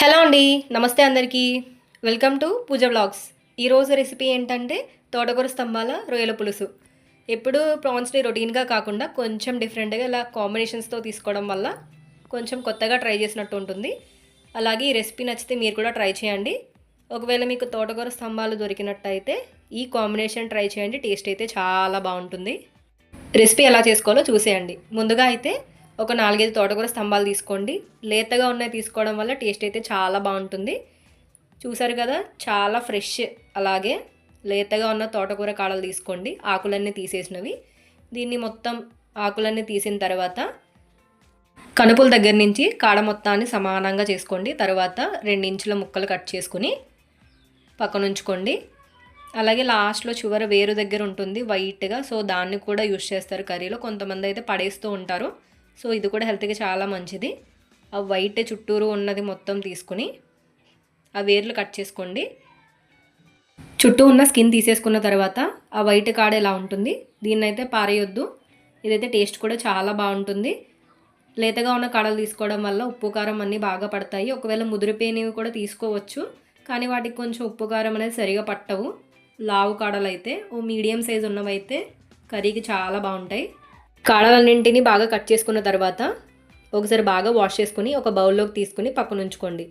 Hello అండి నమస్తే అందరికీ. వెల్కమ్ టు పూజ బ్లాగ్స్ ఈరోజు రెసిపీ ఏంటంటే తోటకూర స్తంభాల రొయ్యల పులుసు. ఎప్పుడు ప్రాన్స్ని రొటీన్గా కాకుండా కొంచెం డిఫరెంట్గా ఇలా కాంబినేషన్స్తో తీసుకోవడం వల్ల కొంచెం కొత్తగా ట్రై చేసినట్టు ఉంటుంది. అలాగే ఈ రెసిపీ నచ్చితే మీరు కూడా ట్రై చేయండి. ఒకవేళ మీకు తోటకూర స్తంభాలు దొరికినట్టయితే ఈ కాంబినేషన్ ట్రై చేయండి టేస్ట్ అయితే చాలా బాగుంటుంది. రెసిపీ ఎలా చేసుకోవాలో చూసేయండి. ముందుగా అయితే ఒక నాలుగైదు తోటకూర స్తంభాలు తీసుకోండి. లేతగా ఉన్నాయి తీసుకోవడం వల్ల టేస్ట్ అయితే చాలా బాగుంటుంది. చూసారు కదా చాలా ఫ్రెష్ అలాగే లేతగా ఉన్న తోటకూర కాడలు తీసుకోండి. ఆకులన్నీ తీసేసినవి. దీన్ని మొత్తం ఆకులన్నీ తీసిన తర్వాత కనుపుల దగ్గర నుంచి కాడ మొత్తాన్ని సమానంగా చేసుకోండి. తర్వాత రెండించుల ముక్కలు కట్ చేసుకుని పక్కన ఉంచుకోండి. అలాగే లాస్ట్లో చివర వేరు దగ్గర ఉంటుంది వైట్గా సో దాన్ని కూడా యూస్ చేస్తారు కర్రీలో. కొంతమంది అయితే పడేస్తూ ఉంటారు. సో ఇది కూడా హెల్త్కి చాలా మంచిది. ఆ వైట్ చుట్టూరు ఉన్నది మొత్తం తీసుకుని ఆ వేర్లు కట్ చేసుకోండి. చుట్టూ ఉన్న స్కిన్ తీసేసుకున్న తర్వాత ఆ వైట్ కాడ ఎలా ఉంటుంది దీన్నైతే పారేయొద్దు. ఇదైతే టేస్ట్ కూడా చాలా బాగుంటుంది. లేతగా ఉన్న కాడలు తీసుకోవడం వల్ల ఉప్పు కారం అన్నీ బాగా పడతాయి. ఒకవేళ ముదిరిపోయినవి కూడా తీసుకోవచ్చు కానీ వాటికి కొంచెం ఉప్పు కారం అనేది సరిగా పట్టవు. లావు కాడలు అయితే ఓ మీడియం సైజ్ ఉన్నవైతే కర్రీకి చాలా బాగుంటాయి. కాడలన్నింటినీ బాగా కట్ చేసుకున్న తర్వాత ఒకసారి బాగా వాష్ చేసుకుని ఒక బౌల్లోకి తీసుకుని పక్కన ఉంచుకోండి.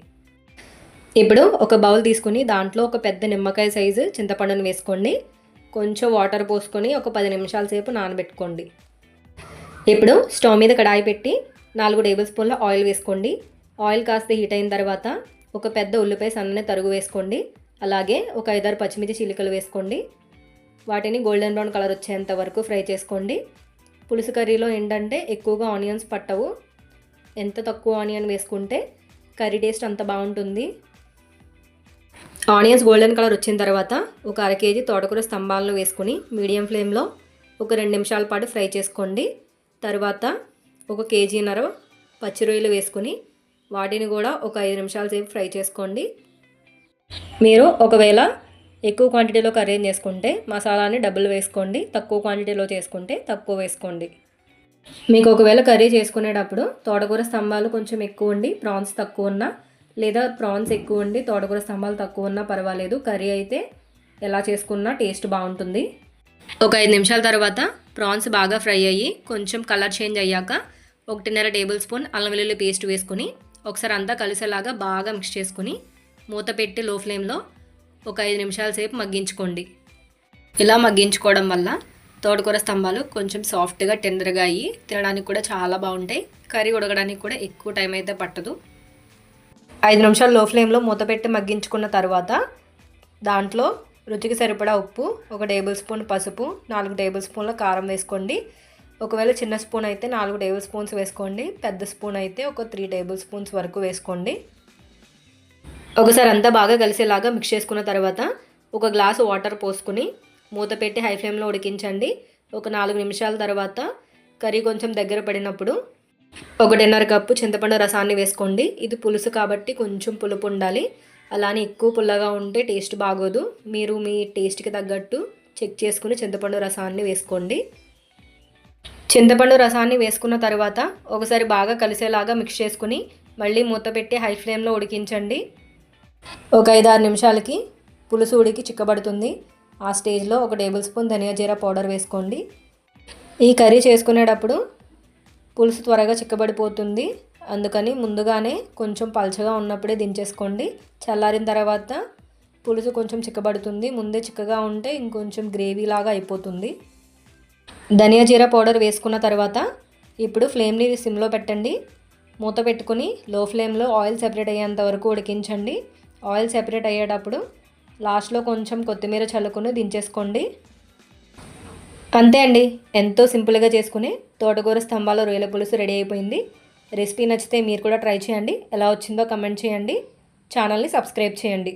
ఇప్పుడు ఒక బౌల్ తీసుకుని దాంట్లో ఒక పెద్ద నిమ్మకాయ సైజు చింతపండును వేసుకోండి. కొంచెం వాటర్ పోసుకొని ఒక పది నిమిషాల సేపు నానబెట్టుకోండి. ఇప్పుడు స్టవ్ మీద కడాయి పెట్టి నాలుగు టేబుల్ స్పూన్ల ఆయిల్ వేసుకోండి. ఆయిల్ కాస్త హీట్ అయిన తర్వాత ఒక పెద్ద ఉల్లిపాయ సన్నని తరుగు వేసుకోండి. అలాగే ఒక ఐదారు పచ్చిమిర్చి చిలుకలు వేసుకోండి. వాటిని గోల్డెన్ బ్రౌన్ కలర్ వచ్చేంత వరకు ఫ్రై చేసుకోండి. పులుసు కర్రీలో ఏంటంటే ఎక్కువగా ఆనియన్స్ పట్టవు. ఎంత తక్కువ ఆనియన్ వేసుకుంటే కర్రీ టేస్ట్ అంత బాగుంటుంది. ఆనియన్స్ గోల్డెన్ కలర్ వచ్చిన తర్వాత ఒక అర కేజీ తోటకూర స్తంభాలను వేసుకుని మీడియం ఫ్లేమ్లో ఒక రెండు నిమిషాల పాటు ఫ్రై చేసుకోండి. తర్వాత ఒక కేజీన్నర పచ్చి రొయ్యలు వేసుకుని వాటిని కూడా ఒక ఐదు నిమిషాల సేపు ఫ్రై చేసుకోండి. మీరు ఒకవేళ ఎక్కువ క్వాంటిటీలో కర్రీ చేసుకుంటే మసాలాని డబ్బులు వేసుకోండి. తక్కువ క్వాంటిటీలో చేసుకుంటే తక్కువ వేసుకోండి. మీకు ఒకవేళ కర్రీ చేసుకునేటప్పుడు తోటకూర స్తంభాలు కొంచెం ఎక్కువ ఉండి ప్రాన్స్ తక్కువ ఉన్నా లేదా ప్రాన్స్ ఎక్కువ ఉండి తోటకూర స్తంభాలు తక్కువ ఉన్నా పర్వాలేదు. కర్రీ అయితే ఎలా చేసుకున్నా టేస్ట్ బాగుంటుంది. ఒక ఐదు నిమిషాల తర్వాత ప్రాన్స్ బాగా ఫ్రై అయ్యి కొంచెం కలర్ చేంజ్ అయ్యాక ఒకటిన్నర టేబుల్ స్పూన్ అల్లం వెల్లుల్లి పేస్ట్ వేసుకుని ఒకసారి అంతా కలిసేలాగా బాగా మిక్స్ చేసుకుని మూత పెట్టి లో ఫ్లేమ్లో ఒక ఐదు నిమిషాల సేపు మగ్గించుకోండి. ఇలా మగ్గించుకోవడం వల్ల తోటకూర స్తంభాలు కొంచెం సాఫ్ట్గా టెండర్గా అయ్యి తినడానికి కూడా చాలా బాగుంటాయి. కర్రీ ఉడకడానికి కూడా ఎక్కువ టైం అయితే పట్టదు. ఐదు నిమిషాలు లో ఫ్లేమ్లో మూత పెట్టి మగ్గించుకున్న తర్వాత దాంట్లో రుచికి సరిపడా ఉప్పు ఒక టేబుల్ స్పూన్ పసుపు నాలుగు టేబుల్ స్పూన్ల కారం వేసుకోండి. ఒకవేళ చిన్న స్పూన్ అయితే నాలుగు టేబుల్ స్పూన్స్ వేసుకోండి. పెద్ద స్పూన్ అయితే ఒక త్రీ టేబుల్ స్పూన్స్ వరకు వేసుకోండి. ఒకసారి అంతా బాగా కలిసేలాగా మిక్స్ చేసుకున్న తర్వాత ఒక గ్లాసు వాటర్ పోసుకుని మూత పెట్టి హై ఫ్లేమ్లో ఉడికించండి. ఒక నాలుగు నిమిషాల తర్వాత కర్రీ కొంచెం దగ్గర పడినప్పుడు ఒకటిన్నర కప్పు చింతపండు రసాన్ని వేసుకోండి. ఇది పులుసు కాబట్టి కొంచెం పులుపు ఉండాలి. అలానే ఎక్కువ పుల్లగా ఉంటే టేస్ట్ బాగోదు. మీరు మీ టేస్ట్కి తగ్గట్టు చెక్ చేసుకుని చింతపండు రసాన్ని వేసుకోండి. చింతపండు రసాన్ని వేసుకున్న తర్వాత ఒకసారి బాగా కలిసేలాగా మిక్స్ చేసుకుని మళ్ళీ మూత పెట్టి హై ఫ్లేమ్లో ఉడికించండి. ఒక ఐదు ఆరు నిమిషాలకి పులుసు ఉడికి చిక్కబడుతుంది. ఆ స్టేజ్లో ఒక టేబుల్ స్పూన్ ధనియా జీరా పౌడర్ వేసుకోండి. ఈ కర్రీ చేసుకునేటప్పుడు పులుసు త్వరగా చిక్కబడిపోతుంది. అందుకని ముందుగానే కొంచెం పల్చగా ఉన్నప్పుడే దించేసుకోండి. చల్లారిన తర్వాత పులుసు కొంచెం చిక్కబడుతుంది. ముందే చిక్కగా ఉంటే ఇంకొంచెం గ్రేవీ లాగా అయిపోతుంది. ధనియా జీరా పౌడర్ వేసుకున్న తర్వాత ఇప్పుడు ఫ్లేమ్ని సిమ్లో పెట్టండి. మూత పెట్టుకుని లో ఫ్లేమ్లో ఆయిల్ సెపరేట్ అయ్యేంత వరకు ఉడికించండి. ఆయిల్ సెపరేట్ అయ్యేటప్పుడు లాస్ట్లో కొంచెం కొత్తిమీర చల్లుకుని దించేసుకోండి. అంతే అండి. ఎంతో సింపుల్గా చేసుకుని తోటకూర స్తంభాల రొయ్యల పులుసు రెడీ అయిపోయింది. రెసిపీ నచ్చితే మీరు కూడా ట్రై చేయండి. ఎలా వచ్చిందో కమెంట్ చేయండి. ఛానల్ని సబ్స్క్రైబ్ చేయండి.